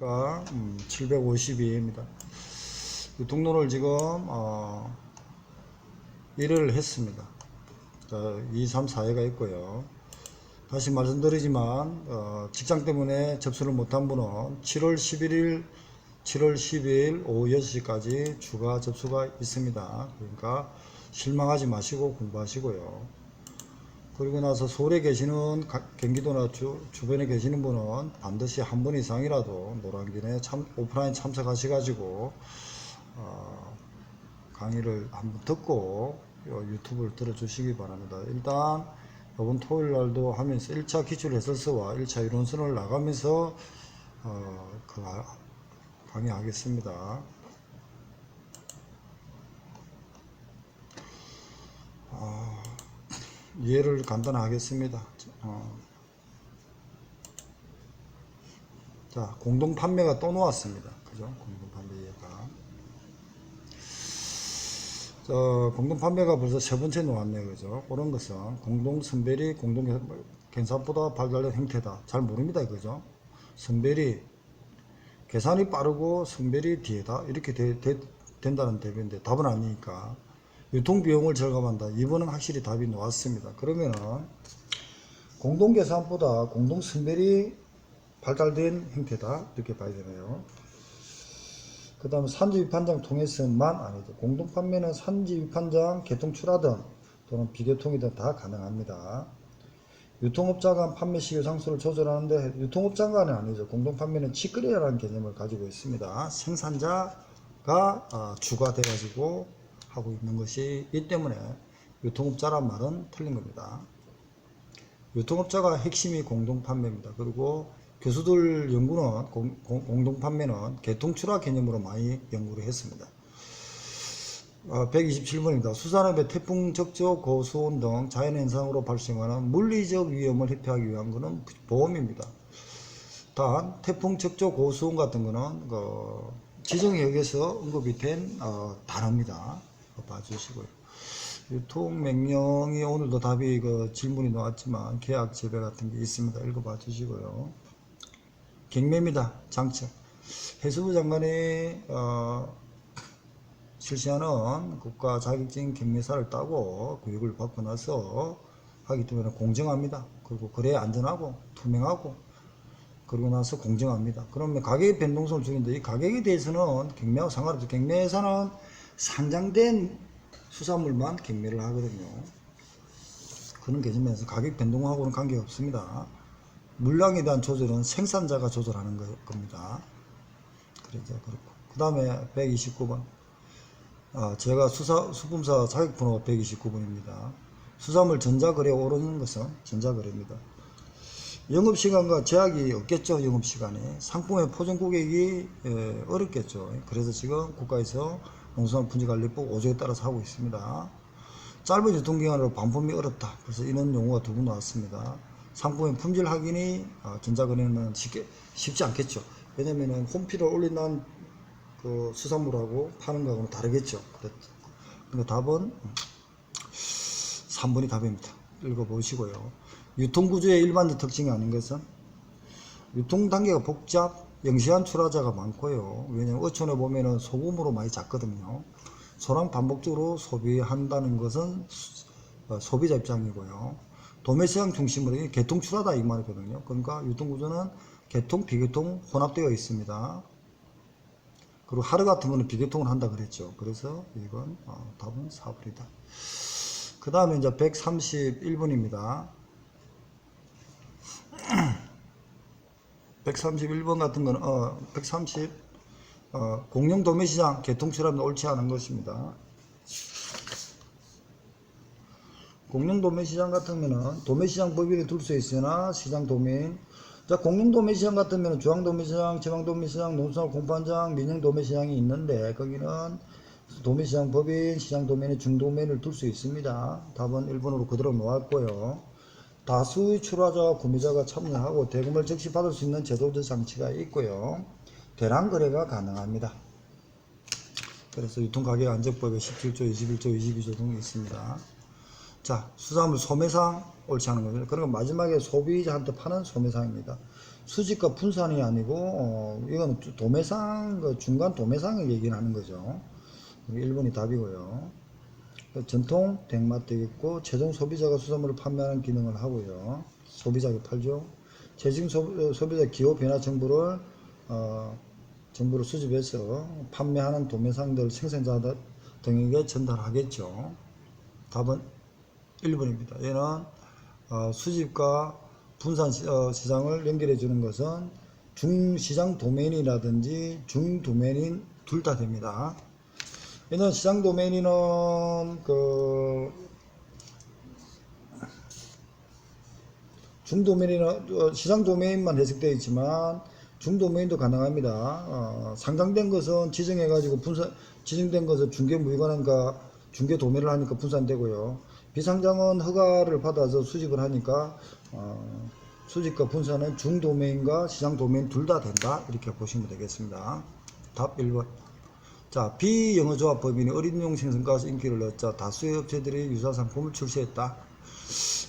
가 음, 752입니다. 등록을 지금 어, 1을 했습니다. 자, 2, 3, 4회가 있고요. 다시 말씀드리지만 어, 직장 때문에 접수를 못한 분은 7월 11일 7월 10일 오후 6시까지 추가 접수가 있습니다. 그러니까 실망하지 마시고 공부하시고요. 그리고 나서 서울에 계시는 각- 경기도나 주, 주변에 계시는 분은 반드시 한 번 이상이라도 노란긴에 참, 오프라인 참석하셔가지고 어, 강의를 한번 듣고 요 유튜브를 들어주시기 바랍니다. 일단 이번 토요일 날도 하면서 1차 기출 해설서와 1차 이론서를 나가면서 어, 그 아- 강의하겠습니다. 이해를 간단히 하겠습니다. 어. 자, 공동 판매가 또 나왔습니다. 그죠? 공동 판매 이해가. 저, 공동 판매가 벌써 세 번째 나왔네요. 그죠? 그런 것은 공동 선별이 공동検索보다 발달된 형태다. 잘 모릅니다. 그죠? 선별이 계산이 빠르고 선별이 뒤에다. 이렇게 되- 되- 된다는 대비인데 답은 아니니까. 유통비용을 절감한다. 이번은 확실히 답이 나왔습니다. 그러면은 공동계산보다 공동선별이 발달된 형태다. 이렇게 봐야 되네요. 그 다음에 산지 위판장 통해서만 아니죠. 공동판매는 산지 위판장, 개통 출하든 또는 비개통이든 다 가능합니다. 유통업자 간 판매 시효 상수를 조절하는데 유통업자 간은 아니죠. 공동판매는 치거래라는 개념을 가지고 있습니다. 생산자가 아, 주가 돼가지고 하고 있는 것이기 때문에 유통업자란 말은 틀린 겁니다. 유통업자가 핵심이 공동판매입니다. 그리고 교수들 연구는 공, 동판매는 개통출하 개념으로 많이 연구를 했습니다. 어, 127번입니다. 수산업의 태풍, 적조, 고수온 등 자연현상으로 발생하는 물리적 위험을 회피하기 위한 것은 보험입니다. 단 태풍, 적조, 고수온 같은 거는 그 지정역에서 언급이 된 어, 단어입니다. 봐주시고요. 유통 명령이 오늘도 답이 그 질문이 나왔지만 계약 재배 같은 게 있습니다. 읽어봐 주시고요. 경매입니다. 장점. 해수부 장관이 어, 실시하는 국가 자격증 경매사를 따고 교육을 받고 나서 하기 때문에 공정합니다. 그리고 거래 안전하고 투명하고 그러고 나서 공정합니다. 그러면 가격의 변동성을 주는데 이 가격에 대해서는 경매하고 상관없죠. 경매사는 상장된 수산물만 경매를 하거든요. 그런 개념에서 가격 변동하고는 관계없습니다. 물량에 대한 조절은 생산자가 조절하는 거- 겁니다. 그래서 그렇고. 그 다음에 129번. 아, 제가 수사, 수품사 자격번호 129번입니다. 수산물 전자거래에 오르는 것은 전자거래입니다. 영업시간과 제약이 없겠죠, 영업시간에. 상품의 포장 고객이 에, 어렵겠죠. 그래서 지금 국가에서 농수산 분지관리법 5조에 따라서 하고 있습니다. 짧은 유통기간으로 반품이 어렵다. 그래서 이런 용어가 두번 나왔습니다. 상품의 품질 확인이 아, 전자거래는 쉽게, 쉽지 않겠죠. 왜냐면은 홈피를 올린 난그 수산물하고 파는 거하고는 다르겠죠. 그렇- 그러니까 답은 3번이 답입니다. 읽어보시고요. 유통구조의 일반적 특징이 아닌 것은 유통 단계가 복잡, 영시한 출하자가 많고요. 왜냐면 어촌에 보면은 소금으로 많이 잡거든요. 소랑 반복적으로 소비한다는 것은 수- 어, 소비자 입장이고요. 도매시장 중심으로 이 개통 출하다 이 말이거든요. 그러니까 유통구조는 개통, 비개통 혼합되어 있습니다. 그리고 하루 같은 거는 비개통을 한다 그랬죠. 그래서 이건 어, 답은 4번이다. 그 다음에 이제 131번입니다. 131번 같은 거는 어, 130 어, 공영 도매시장 개통출하면 옳지 않은 것입니다. 공영 도매시장 같으면은 도매시장 법인에 둘 수 있으나 시장 도매인 자 공영 도매시장 같으면 중앙 도매시장, 지방 도매시장, 농수산 공판장, 민영 도매시장이 있는데 거기는 도매시장 법인, 시장 도매인의 중도매인을 둘 수 있습니다. 답은 1번으로 그대로 놓았고요. 다수의 출하자와 구매자가 참여하고 대금을 즉시 받을 수 있는 제도적 장치가 있고요. 대량 거래가 가능합니다. 그래서 유통가격 안정법에 17조, 21조, 22조 등이 있습니다. 자, 수산물 소매상 옳지 않은 겁니다. 그리고 마지막에 소비자한테 파는 소매상입니다. 수직과 분산이 아니고 어, 이건 도매상 그 중간 도매상을 얘기를 하는 거죠. 1번이 답이고요. 그 전통 대마트 있고 최종 소비자가 수산물을 판매하는 기능을 하고요. 소비자가 팔죠. 최종 소, 소비자 기호 변화 정보를 어, 정보를 수집해서 판매하는 도매상들 생산자 등에게 전달하겠죠. 답은 1번입니다. 얘는 어, 수집과 분산 시, 어, 시장을 연결해 주는 것은 중시장 도메인이라든지 중도메인 둘 다 됩니다. 얘는 시장 도메인은 그 중도메인은 어, 시장 도메인만 해석되어 있지만 중도메인도 가능합니다. 어, 상장된 것은 지정해 가지고 분산 지정된 것은 중개 무이관인가 중개 도매를 하니까 분산되고요. 비상장은 허가를 받아서 수집을 하니까 어, 수집과 분산은 중도메인과 시장 도메인 둘 다 된다 이렇게 보시면 되겠습니다. 답 1번. 자, 비영어조합 법인이 어린 용 생선가스 인기를 얻자 다수의 업체들이 유사 상품을 출시했다.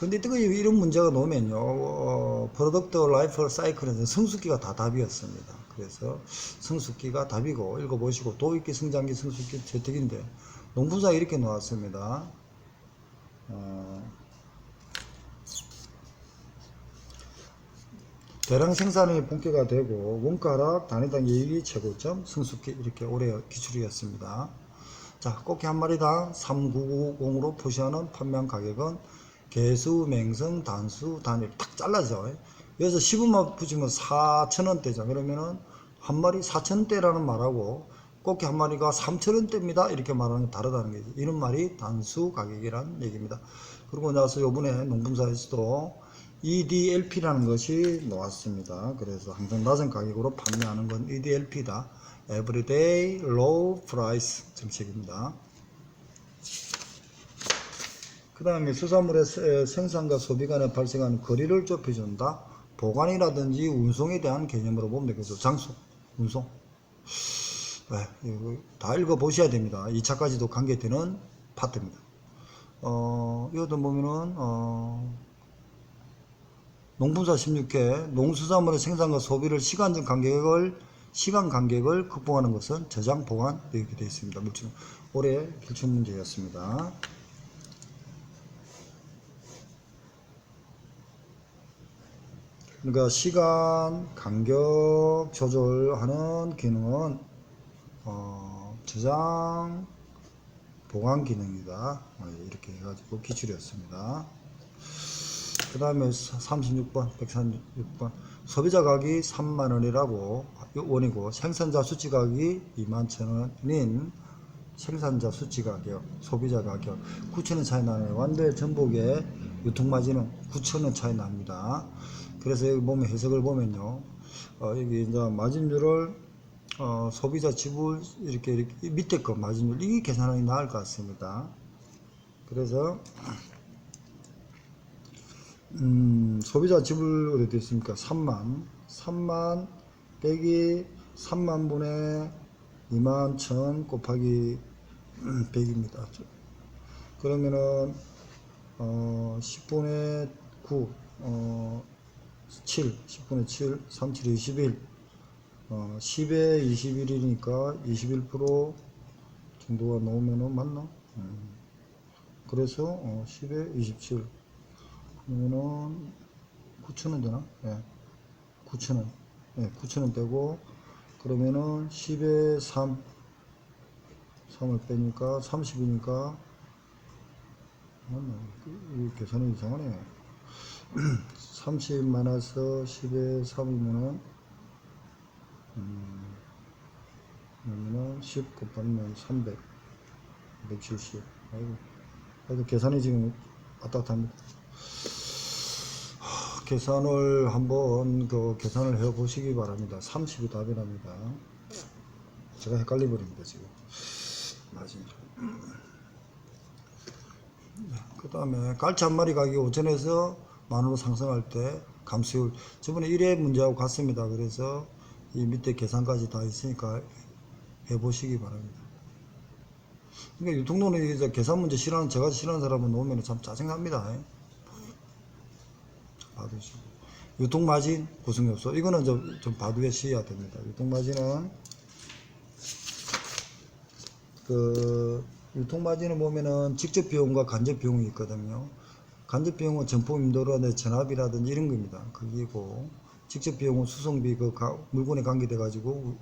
근데 또 이런 문제가 나오면요, 어, 프로덕트 라이프 사이클에서 성숙기가 다 답이었습니다. 그래서 성숙기가 답이고 읽어보시고 도입기, 성장기, 성숙기 채택인데 농분사 이렇게 나왔습니다. 어, 대량 생산이 본격화 되고 원가 하락, 단위당 이익이 최고점, 성숙기 이렇게 올해 기출이었습니다. 자, 꽃게 한 마리당 3990으로 표시하는 판매한 가격은 개수, 맹성, 단수, 단일 탁 잘라져. 여기서 10원만 붙이면 4천원대죠. 그러면은 한 마리 4천원대라는 말하고 꽃게 한 마리가 3천원대입니다. 이렇게 말하는 게 다르다는 거죠. 이런 말이 단수 가격이라는 얘기입니다. 그리고 나서 요번에 농분사에서도 EDLP라는 것이 나왔습니다. 그래서 항상 낮은 가격으로 판매하는 건 EDLP다. Everyday Low Price 정책입니다. 그 다음에 수산물의 세- 생산과 소비 간에 발생하는 거리를 좁혀준다. 보관이라든지 운송에 대한 개념으로 보면 되겠죠. 장소, 운송. 네, 이거 다 읽어보셔야 됩니다. 2차까지도 관계되는 파트입니다. 어, 이것도 보면은, 어, 농분사 16회 농수산물의 생산과 소비를 시간적 간격을 시간 간격을 극복하는 것은 저장 보관 이렇게 되어 있습니다. 물질 올해 기출 문제였습니다. 그러니까 시간 간격 조절하는 기능은 어, 저장 보관 기능이다. 어, 이렇게 해가지고 기출이었습니다. 그 다음에 36번, 136번. 소비자 가격이 3만원이라고 원이고 생산자 수치 가격이 2만 천원인 생산자 수치 가격, 소비자 가격 9천원 차이 나네요. 완도의 전복의 유통마진은 9천원 차이 납니다. 그래서 여기 보면 해석을 보면요. 어, 여기 이제 마진율을 어, 소비자 지불 이렇게, 이렇게 밑에 거 마진율 이게 계산하기 나을 것 같습니다. 그래서 음, 소비자 지불 어디 있습니까? 3만 3만 빼기 3만 분의 2만 천 곱하기 100입니다. 그러면은 어, 10분의 9 어, 7 10분의 7 3, 7, 21 어, 10에 21이니까 21% 정도가 나오면은 맞나? 음. 그래서 어, 10에 27 그러면은 9천원 되나? 예. 9천원. 예, 9천원 되고, 그러면은 10에 3. 3을 빼니까 30이니까, 맞나? 이 계산이 이상하네. 30 마이너스 10에 3이면은, 음, 그러면은 10 곱하면 300. 170. 아이고. 그래도 계산이 지금 왔다 갔다 합니다. 계산을 한번 그 계산을 해 보시기 바랍니다. 30이 답이랍니다. 제가 헷갈려 버립니다 지금. 맞습니다 그 다음에 깔치 한 마리 가격이 5천에서 만원으로 상승할 때 감수율 저번에 1회 문제하고 같습니다. 그래서 이 밑에 계산까지 다 있으니까 해 보시기 바랍니다. 그러니까 유통론에 계산 문제 싫어하는 제가 싫어하는 사람은 놓으면 참 짜증납니다. 받으시고 유통마진 구성요소 이거는 좀, 좀 봐두에 시해야 됩니다. 유통마진은 그 유통마진을 보면은 직접 비용과 간접 비용이 있거든요. 간접 비용은 전품 임도라든지 전압이라든지 이런 겁니다. 그기고 직접 비용은 수송비 그 가- 물건에 관계돼 가지고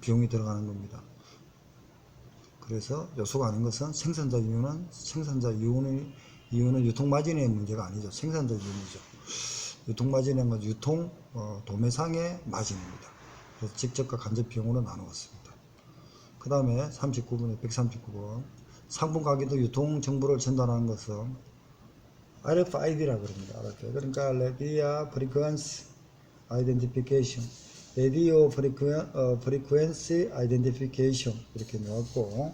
비용이 들어가는 겁니다. 그래서 요소가 아닌 것은 생산자 이유는 생산자 이유는 이유는 유통 마진의 문제가 아니죠. 생산자 이유이죠. 유통 마진은 건 유통 어, 도매상의 마진입니다. 그래서 직접과 간접 비용으로 나누었습니다. 그 다음에 39번에 139번 상품 가격도 유통 정보를 전달하는 것은 RFID라고 그럽니다. RFID. 그러니까 Radio Frequency Identification, Radio Frequen- 어, Identification 이렇게 나왔고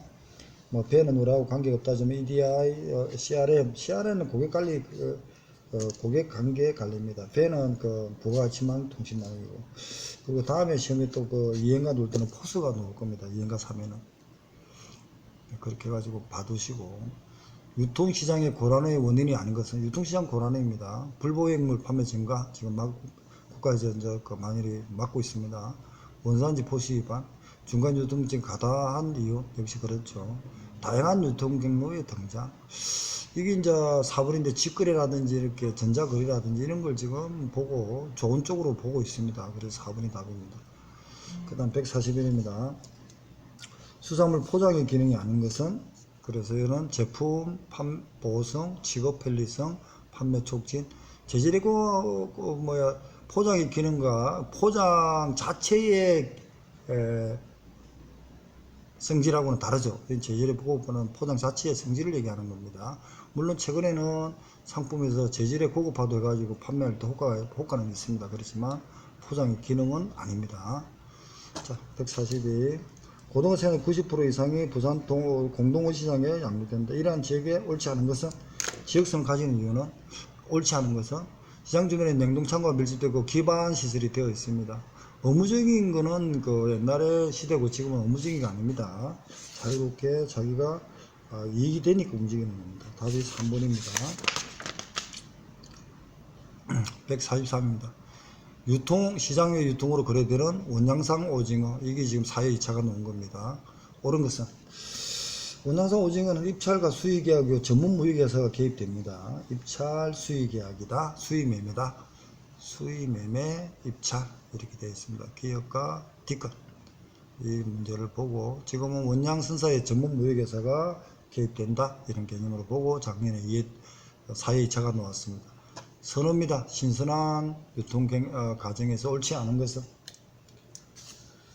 뭐 배는 우리하고 관계가 없다지만 EDI, 어, CRM, CRM은 고객 관리 그, 어, 고객 관계 관리입니다. 배는 그 부가가치망 통신망이고 그리고 다음에 시험에 또 그 이행가 놓을 때는 포스가 놓을 겁니다. 이행가 3에는 그렇게 해가지고 봐두시고 유통시장의 고란의 원인이 아닌 것은 유통시장 고란입니다. 불보행물 판매 증가 지금 막 국가에서 이제 그 만일이 막고 있습니다. 원산지 포시 위반, 중간 유통증 가다한 이유 역시 그렇죠. 다양한 유통 경로의 등장. 이게 이제 사물인데 직거래라든지 이렇게 전자거래라든지 이런 걸 지금 보고 좋은 쪽으로 보고 있습니다. 그래서 4번이 답입니다. 그 다음 141입니다. 수산물 포장의 기능이 아닌 것은 그래서 이는 제품 판, 보호성, 취급 편리성, 판매 촉진, 재질이고 그 뭐야 포장의 기능과 포장 자체의 에, 성질하고는 다르죠. 이 재질의 보고는 포장 자체의 성질을 얘기하는 겁니다. 물론 최근에는 상품에서 재질의 고급화도 해가지고 판매할 때 효과가, 효과는 있습니다. 그렇지만 포장의 기능은 아닙니다. 자, 142. 고등어 생산 90% 이상이 부산 동, 공동어 시장에 양육된다. 이러한 지역에 옳지 않은 것은 지역성을 가지는 이유는 옳지 않은 것은 시장 주변에 냉동창고가 밀집되고 기반 시설이 되어 있습니다. 의무적인 거는 그 옛날의 시대고 지금은 의무적인 게 아닙니다. 자유롭게 자기가 아, 이익이 되니까 움직이는 겁니다. 답이 3번입니다. 143입니다. 유통, 시장 외 유통으로 거래되는 원양상 오징어, 이게 지금 4회 2차가 놓은 겁니다. 옳은 것은 원양상 오징어는 입찰과 수의계약, 전문 무역회사가 개입됩니다. 입찰, 수의계약이다, 수의매매다, 수의 매매, 입찰 이렇게 되어 있습니다. 기업과 D건 이 문제를 보고 지금은 원양 선사의 전문 무역회사가 개입된다 이런 개념으로 보고 작년에 4회 2차가 놓았습니다. 선호입니다. 신선한 유통 경- 어, 과정에서 옳지 않은 것은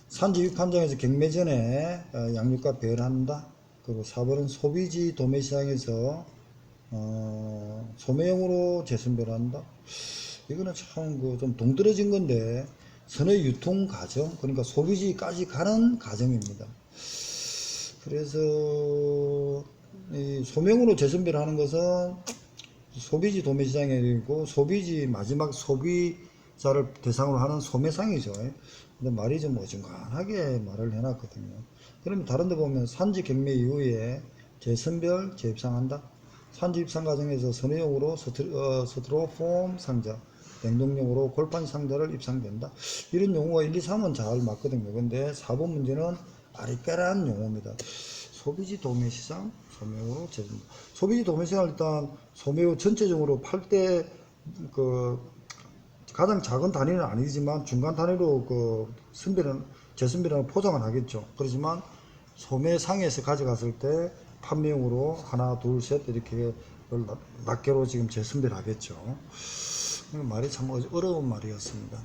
산지 유판장에서 경매 전에 어, 양육과 배열한다. 그리고 4번은 소비지 도매시장에서 어, 소매용으로 재선별한다. 이거는 참 그 좀 동떨어진 건데 선의 유통 과정 그러니까 소비지까지 가는 과정입니다. 그래서 이 소명으로 재선별하는 것은 소비지 도매시장이 아니고 소비지 마지막 소비자를 대상으로 하는 소매상이죠. 근데 말이 좀 어중간하게 말을 해놨거든요. 그러면 다른 데 보면 산지 경매 이후에 재선별 재입상한다. 산지 입상 과정에서 선회용으로 스트, 어, 스트로폼 상자, 냉동용으로 골판 상자를 입상된다. 이런 용어가 1, 2, 3은 잘 맞거든요. 근데 4번 문제는 아리까란 용어입니다. 소비지 도매 시장 소매용으로 재선 소비지 도매 시장을 일단 소매용 전체적으로 팔때그 가장 작은 단위는 아니지만 중간 단위로 그 선별은 재선별하는 포장을 하겠죠. 그렇지만 소매상에서 가져갔을 때 판매용으로 하나 둘 셋 이렇게 낮- 낱개로 지금 재선별하겠죠. 말이 참 어려운 말이었습니다.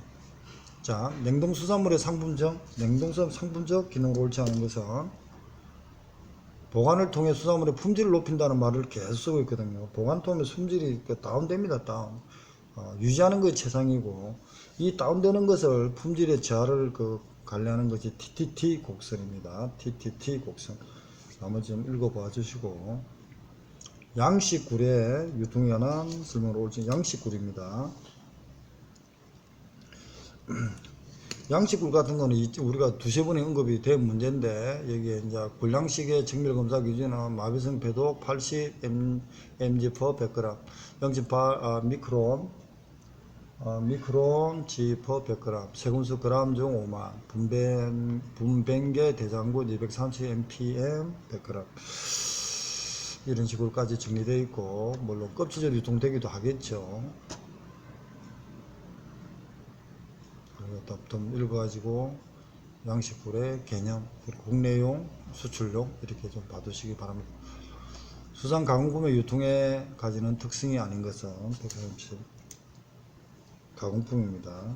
자, 냉동수산물의 상품적, 냉동수산 상품적 기능을 옳지 않은 것은 보관을 통해 수산물의 품질을 높인다는 말을 계속 쓰고 있거든요. 보관통의 품질이 그 다운됩니다. 다운. 어, 유지하는 것이 최상이고 이 다운되는 것을 품질의 저하를 그 관리하는 것이 TTT 곡선입니다. TTT 곡선. 나머지 좀 읽어봐 주시고 양식굴의 유통에 관한 설명을 옳지 양식굴입니다. 양식 굴 같은 거는 이- 우리가 두세 번에 언급이 된 문제인데 여기에 이제 불량식의 정밀 검사 기준은 마비성 배독 80 M, mg per 100g 0.8 아, 미크론 어, 미크론 G per 100g, 세군수 그람 중 5만, 분벤, 분벤계 대장군 230 mpm 100g. 이런 식으로까지 정리되어 있고, 물론 껍질적으로 유통되기도 하겠죠. 그리고 또좀 읽어가지고, 양식물의 개념, 그리고 국내용, 수출용, 이렇게 좀 봐두시기 바랍니다. 수산 가공품의 유통에 가지는 특성이 아닌 것은 137 가공품입니다.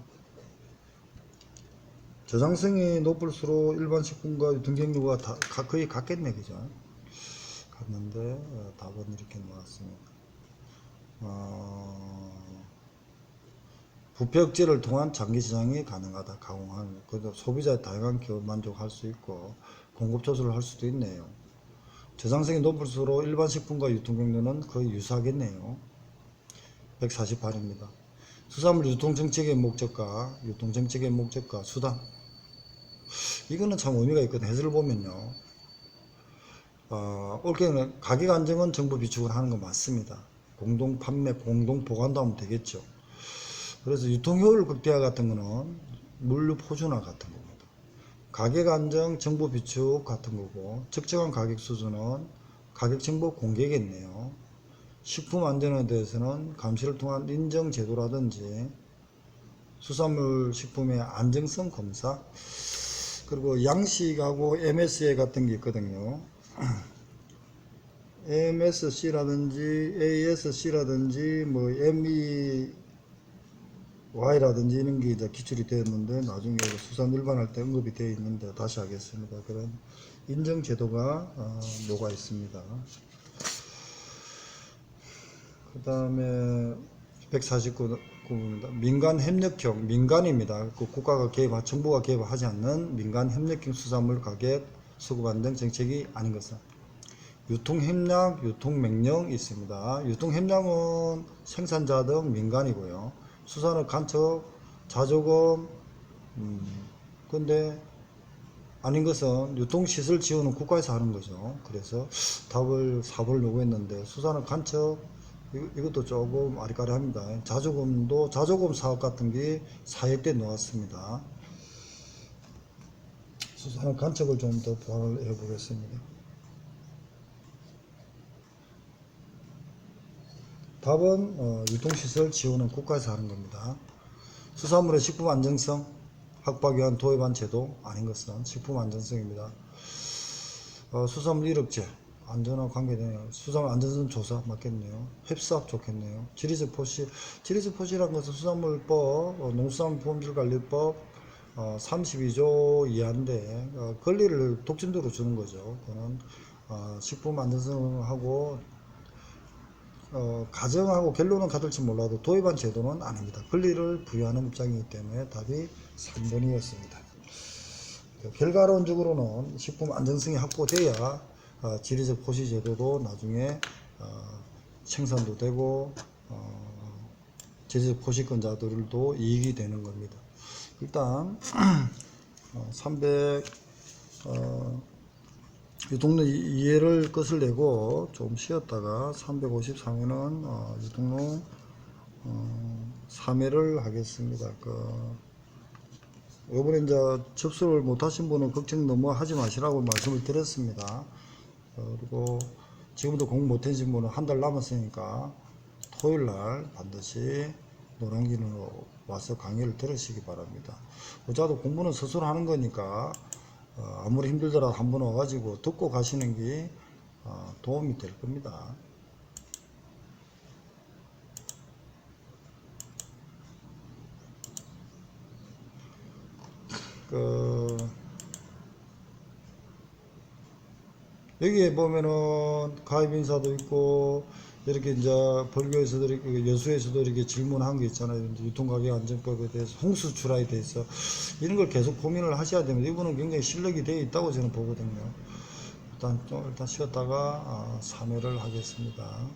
저장성이 높을수록 일반 식품과 유통 경로가 다 가- 거의 같겠네, 그죠? 같는데 어, 답은 이렇게 나왔습니다. 어, 부패 억제를 통한 장기 시장이 가능하다. 가공하는 그래도 소비자의 다양한 기업 만족할 수 있고 공급 조절을 할 수도 있네요. 저장성이 높을수록 일반 식품과 유통 경로는 거의 유사하겠네요. 148입니다. 수산물 유통 정책의 목적과 유통 정책의 목적과 수단. 이거는 참 의미가 있거든. 해설을 보면요. 어, 올해는 가격 안정은 정부 비축을 하는 건 맞습니다. 공동 판매, 공동 보관도 하면 되겠죠. 그래서 유통 효율 극대화 같은 거는 물류 포준화 같은 겁니다. 가격 안정, 정보 비축 같은 거고 적정한 가격 수준은 가격 정보 공개겠네요. 식품 안전에 대해서는 감시를 통한 인정 제도라든지 수산물 식품의 안정성 검사 그리고 양식하고 MSA 같은 게 있거든요. MSC라든지 ASC라든지 뭐 MEY라든지 이런 게 이제 기출이 되었는데 나중에 그 수산 일반할 때 언급이 되어 있는데 다시 하겠습니다. 그런 인정 제도가 어, 녹아 있습니다. 그 다음에 149부입니다. 민간 협력형, 민간입니다. 그 국가가 개입, 정부가 개입하지 않는 민간 협력형 수산물 가격 수급 안정 정책이 아닌 것은 유통 협력, 유통 명령 있습니다. 유통 협력은 생산자 등 민간이고요. 수산업 간첩, 자조금, 음, 근데 아닌 것은 유통시설 지원은 국가에서 하는 거죠. 그래서 답을 4번을 요구했는데 수산업 이- 이것도 조금 아리까리합니다. 자조금도 자조금 사업 같은 게 사회 때 나왔습니다. 수산업 간첩을 좀 더 보완을 해보겠습니다. 답은 어, 유통시설 지원은 국가에서 하는 겁니다. 수산물의 식품 안정성 확보하기 위한 도입한 제도 아닌 것은 식품 안전성입니다. 어, 수산물 이력제 안전과 관계되네요. 수산물 안전성 조사 맞겠네요. 햅스업 좋겠네요. 지리적 포시 지리적 포시라는 것은 수산물법 어, 농수산물 품질관리법 어, 32조 이하인데 어, 권리를 독점적으로 주는 거죠. 그거는 어, 식품 안전성하고 어, 가정하고 결론은 같을지 몰라도 도입한 제도는 아닙니다. 권리를 부여하는 입장이기 때문에 답이 3번이었습니다. 결과론적으로는 식품 안정성이 확보돼야 어, 지리적 포시 제도도 나중에 어, 생산도 되고 어, 지리적 포시권자들도 이익이 되는 겁니다. 일단 어, 300 어, 유통로 이- 이해를 끝을 내고 좀 쉬었다가 353회는 어, 유통로 어, 3회를 하겠습니다. 그 요번에 이제 접수를 못 하신 분은 걱정 너무 하지 마시라고 말씀을 드렸습니다. 어, 그리고 지금도 공부 못 하신 분은 한 달 남았으니까 토요일 날 반드시 노량진으로 와서 강의를 들으시기 바랍니다. 어차피 공부는 스스로 하는 거니까 어, 아무리 힘들더라도 한번 와가지고 듣고 가시는 게 어, 도움이 될 겁니다. 그 여기에 보면은 가입 인사도 있고 이렇게 이제 벌교에서도 이렇게 여수에서도 이렇게 질문한 게 있잖아요. 유통가격 안전법에 대해서 홍수 출하에 대해서 이런 걸 계속 고민을 하셔야 됩니다. 이분은 굉장히 실력이 되어 있다고 저는 보거든요. 일단 좀 일단 쉬었다가 아, 3회를 하겠습니다.